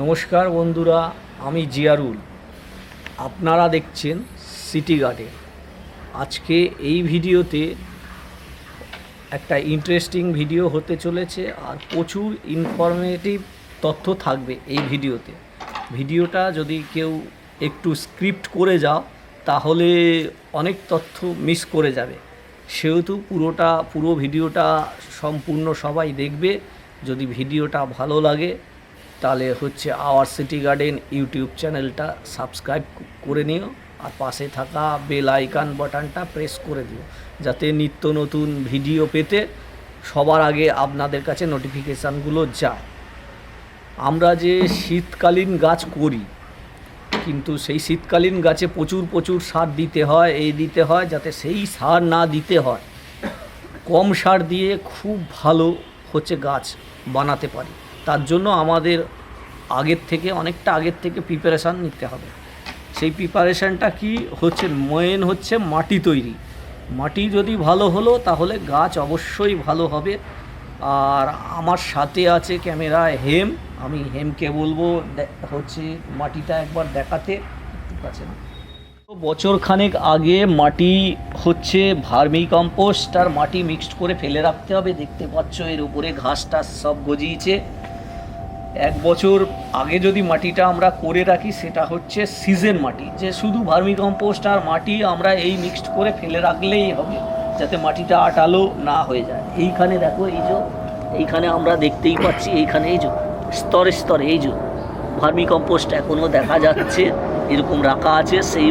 নমস্কার বন্ধুরা, আমি জিয়ারুল। আপনারা দেখছেন সিটি গার্ডেন। আজকে এই ভিডিওতে একটা ইন্টারেস্টিং ভিডিও হতে চলেছে আর প্রচুর ইনফরমেটিভ তথ্য থাকবে এই ভিডিওতে। ভিডিওটা যদি কেউ একটু স্ক্রিপ্ট করে যাও, তাহলে অনেক তথ্য মিস করে যাবে। সেহেতু পুরোটা, পুরো ভিডিওটা সম্পূর্ণ সবাই দেখবে। যদি ভিডিওটা ভালো লাগে তাহলে হচ্ছে আওয়ার সিটি গার্ডেন ইউটিউব চ্যানেলটা সাবস্ক্রাইব করে নিও আর পাশে থাকা বেল আইকন বাটনটা প্রেস করে দিও, যাতে নিত্য নতুন ভিডিও পেতে সবার আগে আপনাদের কাছে নোটিফিকেশানগুলো যায়। আমরা যে শীতকালীন গাছ করি, কিন্তু সেই শীতকালীন গাছে প্রচুর প্রচুর সার দিতে হয়, এই দিতে হয়, যাতে সেই সার না দিতে হয়। কম সার দিয়ে খুব ভালো হচ্ছে গাছ বানাতে পারি। তার জন্য আমাদের আগের থেকে, অনেকটা আগের থেকে প্রিপারেশান নিতে হবে। সেই প্রিপারেশানটা কি হচ্ছে? মেন হচ্ছে মাটি তৈরি। মাটি যদি ভালো হলো, তাহলে গাছ অবশ্যই ভালো হবে। আর আমার সাথে আছে ক্যামেরায় হেম। আমি হেমকে বলব হচ্ছে মাটিটা একবার দেখাতে। একটু কাছে না। বছর খানেক আগে মাটি হচ্ছে ভার্মি কম্পোস্ট আর মাটি মিক্সড করে ফেলে রাখতে হবে। দেখতে পাচ্ছ এর উপরে ঘাস টাস সব গজিয়েছে। এক বছর আগে যদি মাটিটা আমরা করে রাখি, সেটা হচ্ছে সিজন মাটি। যে শুধু ভার্মি কম্পোস্ট আর মাটি আমরা এই মিক্সড করে ফেলে রাখলেই হবে, যাতে মাটিটা আটালো না হয়ে যায়। এইখানে দেখো এই যে, এইখানে আমরা দেখতেই পাচ্ছি, এইখানে এই যে, স্তরে স্তরে এই যে ভার্মি কম্পোস্ট এখনও দেখা যাচ্ছে, এরকম রাখা আছে। সেই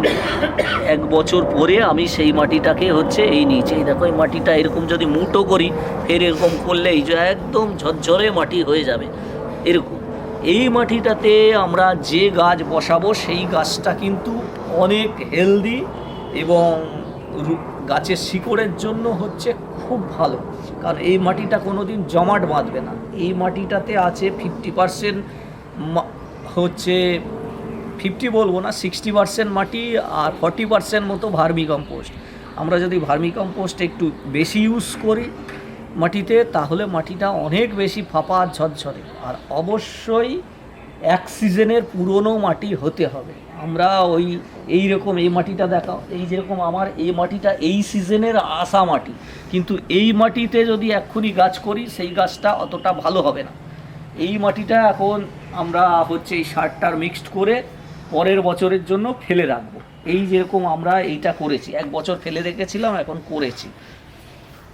এক বছর পরে আমি সেই মাটিটাকে হচ্ছে এই নিচে, এই দেখো এই মাটিটা এরকম যদি মুটো করি, ফের এরকম করলে এই যে একদম ঝরঝরে মাটি হয়ে যাবে। এরকম। এই মাটিটাতে আমরা যে গাছ বসাবো, সেই গাছটা কিন্তু অনেক হেলদি এবং গাছের শিকড়ের জন্য হচ্ছে খুব ভালো। কারণ এই মাটিটা কোনো দিন জমাট বাঁধবে না। এই মাটিটাতে আছে ফিফটি পারসেন্ট হচ্ছে ফিফটি বলব না সিক্সটি পার্সেন্ট মাটি আর ফর্টি পার্সেন্ট মতো ভার্মি কম্পোস্ট আমরা যদি ভার্মি কম্পোস্ট একটু বেশি ইউজ করি মাটিতে, তাহলে মাটিটা অনেক বেশি ফাঁপা ঝরঝরে। আর অবশ্যই এক সিজনের পুরনো মাটি হতে হবে। আমরা ওই এই রকম এই মাটিটা দেখাও, এই যেরকম আমার, এই মাটিটা এই সিজনের আসা মাটি। কিন্তু এই মাটিতে যদি এক্ষুনি গাছ করি, সেই গাছটা অতটা ভালো হবে না। এই মাটিটা এখন আমরা হচ্ছে এই সারটার মিক্সড করে পরের বছরের জন্য ফেলে রাখব। এই যেরকম আমরা এইটা করেছি, এক বছর ফেলে রেখেছিলাম, এখন করেছি।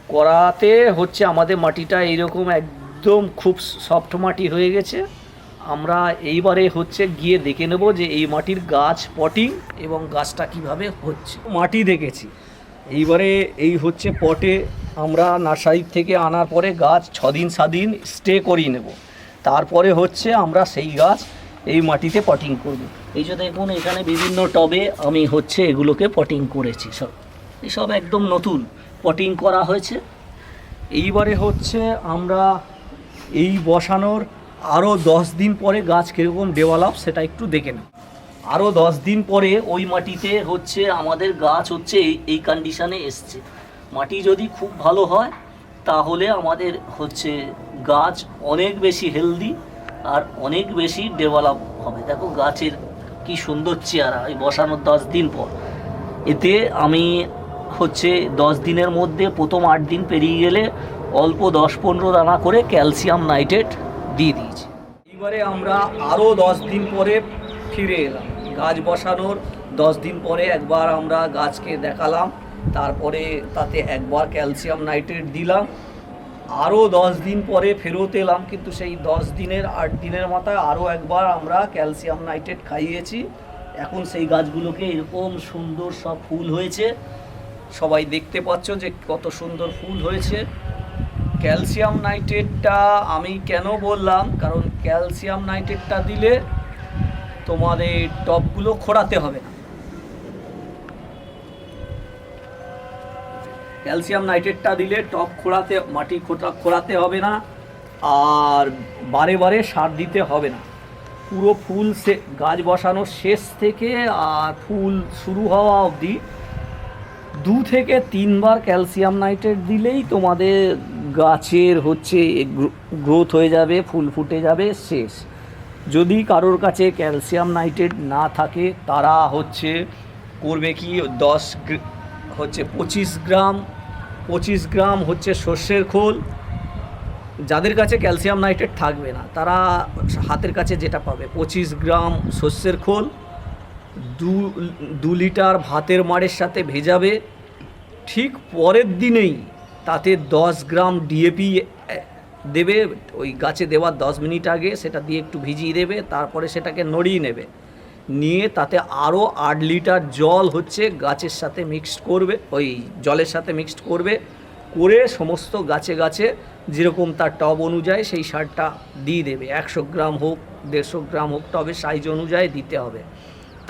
করাতে হচ্ছে আমাদের মাটিটা এইরকম একদম খুব সফট মাটি হয়ে গেছে। আমরা এইবারে হচ্ছে গিয়ে দেখে নেব যে এই মাটির গাছ পটিং এবং গাছটা কীভাবে হচ্ছে। মাটি দেখেছি। এইবারে এই হচ্ছে পটে আমরা নার্সারি থেকে আনার পরে গাছ ছদিন সাদিন স্টে করিয়ে নেব। তারপরে হচ্ছে আমরা সেই গাছ এই মাটিতে পটিং করব। এই যে দেখুন, এখানে বিভিন্ন টবে আমি হচ্ছে এগুলোকে পটিং করেছি সব। এসব একদম নতুন। পটিং করা হয়েছে। এইবারে হচ্ছে আমরা এই বসানোর আরও দশ দিন পরে গাছ কীরকম ডেভেলপ সেটা একটু দেখে নেব আরও দশ দিন পরে ওই মাটিতে হচ্ছে আমাদের গাছ হচ্ছে এই কন্ডিশানে এসছে। মাটি যদি খুব ভালো হয়, তাহলে আমাদের হচ্ছে গাছ অনেক বেশি হেলদি আর অনেক বেশি ডেভেলপ হবে। দেখো গাছের কি সুন্দর চেহারা এই বসানোর দশ দিন পর। এতে আমি হচ্ছে দশ দিনের মধ্যে প্রথম আট দিন পেরিয়ে গেলে অল্প দশ পনেরো দানা করে ক্যালসিয়াম নাইট্রেট দিয়ে দিয়েছি। এবারে আমরা আরও দশ দিন পরে ফিরে এলাম। গাছ বসানোর দশ দিন পরে একবার আমরা গাছকে দেখালাম। তারপরে তাতে একবার ক্যালসিয়াম নাইট্রেট দিলাম। আরও দশ দিন পরে ফেরত এলাম, কিন্তু সেই দশ দিনের, আট দিনের মাথায় আরও একবার আমরা ক্যালসিয়াম নাইট্রেট খাইয়েছি। এখন সেই গাছগুলোকে এরকম সুন্দর সব ফুল হয়েছে। সবাই দেখতে পাচ্ছ যে কত সুন্দর ফুল হয়েছে। ক্যালসিয়াম নাইট্রেটটা আমি কেন বললাম? কারণ ক্যালসিয়াম নাইট্রেটটা দিলে তোমাদের টবগুলো খোঁড়াতে হবে না। ক্যালসিয়াম নাইট্রেটটা দিলে টপ খোঁড়াতে, মাটি খোঁড়া, খোঁড়াতে হবে না। আর বারে বারে সার দিতে হবে না। পুরো ফুল সে, গাছ বসানোর শেষ থেকে, আর ফুল শুরু হওয়া অবধি দু থেকে তিনবার ক্যালসিয়াম নাইট্রেট দিলেই তোমাদের গাছের হচ্ছে গ্রোথ হয়ে যাবে, ফুল ফুটে যাবে, শেষ। যদি কারোর কাছে ক্যালসিয়াম নাইট্রেট না থাকে, তারা হচ্ছে করবে কি, দশ হচ্ছে পঁচিশ গ্রাম পঁচিশ গ্রাম হচ্ছে সর্ষের খোল। যাদের কাছে ক্যালসিয়াম নাইট্রেট থাকবে না, তারা হাতের কাছে যেটা পাবে, পঁচিশ গ্রাম সর্ষের খোল। দু দু লিটার ভাতের মাড়ের সাথে ভেজাবে। ঠিক পরের দিনেই তাতে দশ গ্রাম ডিএপি দেবে, ওই গাছে দেওয়ার দশ মিনিট আগে সেটা দিয়ে একটু ভিজিয়ে দেবে, তারপরে সেটাকে নড়িয়ে নেবে। নিয়ে তাতে আরও আট লিটার জল হচ্ছে গাছের সাথে মিক্সড করবে, ওই জলের সাথে মিক্সড করবে, করে সমস্ত গাছে গাছে যেরকম তার টব অনুযায়ী সেই সারটা দিয়ে দেবে। একশো গ্রাম হোক, দেড়শো গ্রাম হোক, টবের সাইজ অনুযায়ী দিতে হবে।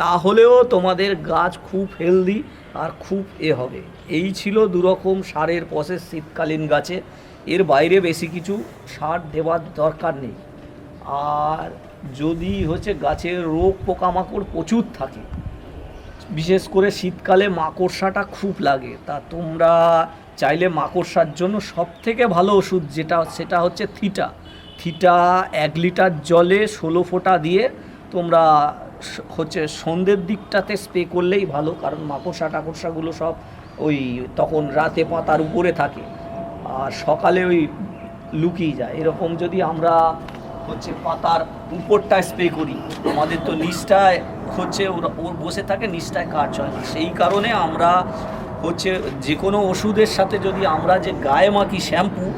তাহলেও তোমাদের গাছ খুব হেলদি আর খুব এ হবে। এই ছিল দুরকম সারের প্রসেস শীতকালীন গাছে। এর বাইরে বেশি কিছু সার দেওয়ার দরকার নেই। আর যদি হচ্ছে গাছের রোগ পোকামাকড় প্রচুর থাকে, বিশেষ করে শীতকালে মাকড়সাটা খুব লাগে, তা তোমরা চাইলে মাকড়সার জন্য সব থেকে ভালো ওষুধ যেটা, সেটা হচ্ছে থিটা। থিটা এক লিটার জলে ষোলো ফোঁটা দিয়ে তোমরা হচ্ছে সন্ধ্যের দিকটাতে স্প্রে করলেই ভালো, কারণ মাকড়সা টাকড়সাগুলো সব ওই তখন রাতে পাতার উপরে থাকে আর সকালে ওই লুকিয়ে যায়। এরকম যদি আমরা হচ্ছে পাতার উপরটায় স্প্রে করি, আমাদের তো নিচটায় হচ্ছে ওরা- ওর বসে থাকে, নিচটায় কাজ হয় না। সেই কারণে আমরা হচ্ছে যে কোনো ওষুধের সাথে যদি আমরা যে গায়ে মাখি শ্যাম্পু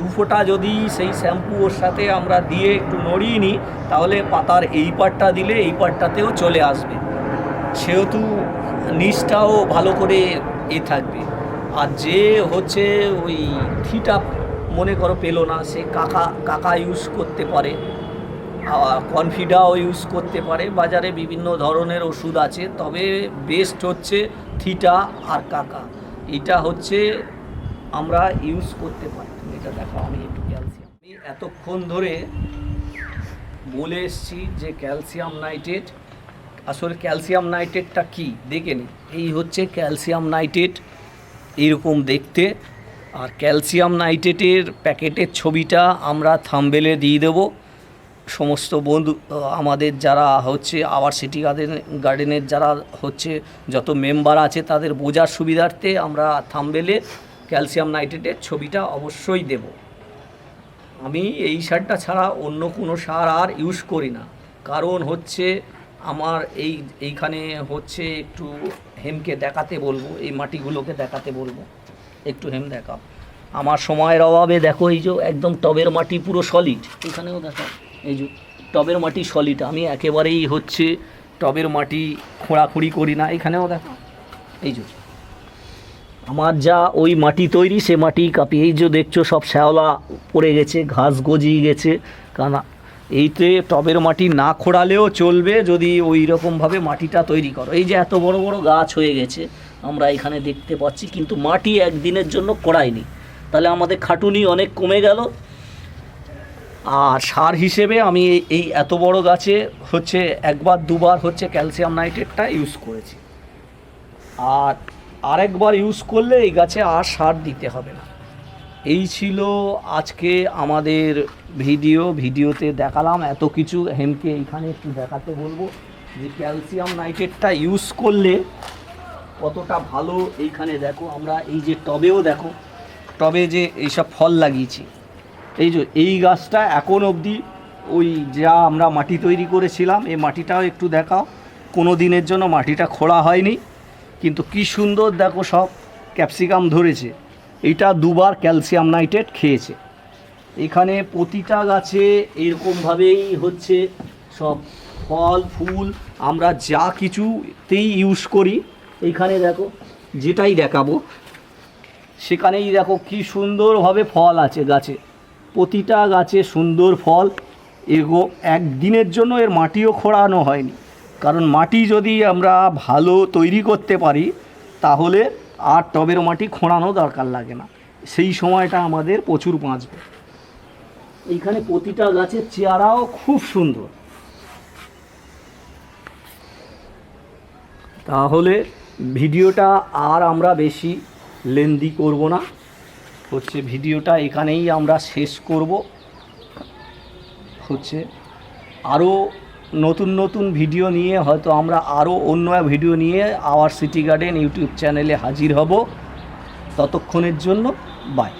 দু ফোঁটা যদি সেই শ্যাম্পু ওর সাথে আমরা দিয়ে একটু নড়িয়ে নিই, তাহলে পাতার এই পাটটা দিলে এই পাটটাতেও চলে আসবে। সেহেতু নিচটাও ভালো করে এ থাকবে। আর যে হচ্ছে ওই থিটা মনে করো পেল না, সে কাকা কাকা ইউজ করতে পারে কনফিডাও ইউজ করতে পারে। বাজারে বিভিন্ন ধরনের ওষুধ আছে, তবে বেস্ট হচ্ছে থিটা আর কাকা। এটা হচ্ছে আমরা ইউজ করতে পারি। এটা দেখো, আমি একটু ক্যালসিয়াম আমি এতক্ষণ ধরে বলে এসছি যে ক্যালসিয়াম নাইট্রেট আসলে ক্যালসিয়াম নাইট্রেটটা কি? দেখে নিই এই হচ্ছে ক্যালসিয়াম নাইট্রেট এইরকম দেখতে। আর ক্যালসিয়াম নাইট্রেটের প্যাকেটের ছবিটা আমরা থাম্বেলে দিয়ে দেবো। সমস্ত বন্ধু আমাদের যারা হচ্ছে আওয়ার সিটি গার্ডেন গার্ডেনের যারা হচ্ছে যত মেম্বার আছে তাদের বোঝার সুবিধার্থে আমরা থাম্বেলে ক্যালসিয়াম নাইট্রেটের ছবিটা অবশ্যই দেব। আমি এই সারটা ছাড়া অন্য কোনো সার আর ইউজ করি না। কারণ হচ্ছে আমার এই, এইখানে হচ্ছে একটু হেমকে দেখাতে বলব, এই মাটিগুলোকে দেখাতে বলব। একটু হেম দেখাও। আমার সময়ের অভাবে দেখো এই যে একদম টবের মাটি পুরো সলিড এখানেও দেখো, এই যে টবের মাটি সলিড আমি একেবারেই হচ্ছে টবের মাটি খোঁড়াখুড়ি করি না। এখানেও দেখো, এই যে। আমার যা ওই মাটি তৈরি, সে মাটি কাপি এই যে দেখছ সব শ্যাওলা পড়ে গেছে, ঘাস গজিয়ে গেছে। কারণ এইতে টবের মাটি না খোঁড়ালেও চলবে যদি ওই রকমভাবে মাটিটা তৈরি করো। এই যে এত বড় বড় গাছ হয়ে গেছে, আমরা এখানে দেখতে পাচ্ছি, কিন্তু মাটি একদিনের জন্য করাইনি তাহলে আমাদের খাটুনি অনেক কমে গেল। আর সার হিসেবে আমি এই এত বড় গাছে হচ্ছে একবার দুবার হচ্ছে ক্যালসিয়াম নাইট্রেটটা ইউজ করেছি। আর আরেকবার ইউজ করলে এই গাছে আর সার দিতে হবে না। এই ছিল আজকে আমাদের ভিডিও। ভিডিওতে দেখালাম এত কিছু। হেমকে এইখানে একটু দেখাতে বলব যে ক্যালসিয়াম নাইট্রেটটা ইউজ করলে কতটা ভালো। এইখানে দেখো আমরা এই যে টবেও দেখো, টবে যে এইসব ফল লাগিয়েছি। এই যে এই গাছটা এখন অবধি ওই যা আমরা মাটি তৈরি করেছিলাম, এই মাটিটাও একটু দেখাও। কোনো দিনের জন্য মাটিটা খোঁড়া হয়নি। কিন্তু কি সুন্দর দেখো সব ক্যাপসিকাম ধরেছে। এইটা দুবার ক্যালসিয়াম নাইট্রেট খেয়েছে। এখানে প্রতিটা গাছে এরকমভাবেই হচ্ছে সব ফল, ফুল, আমরা যা কিছুতেই ইউজ করি। এইখানে দেখো, যেটাই দেখাবো, সেখানেই দেখো কি সুন্দরভাবে ফল আছে গাছে। প্রতিটা গাছে সুন্দর ফল। এগো একদিনের জন্য এর মাটিও খোঁড়ানো হয়নি। কারণ মাটি যদি আমরা ভালো তৈরি করতে পারি, তাহলে আর টবের মাটি খোঁড়ানো দরকার লাগে না। সেই সময়টা আমাদের প্রচুর বাঁচবে। এইখানে প্রতিটা গাছের চেহারাও খুব সুন্দর। তাহলে ভিডিওটা আর আমরা বেশি লেন্দি করব না। হচ্ছে ভিডিওটা এখানেই আমরা শেষ করব। হচ্ছে আরও নতুন নতুন ভিডিও নিয়ে হয়তো আমরা আরও অন্য ভিডিও নিয়ে আওয়ার সিটি গার্ডেন ইউটিউব চ্যানেলে হাজির হব। ততক্ষণের জন্য বাই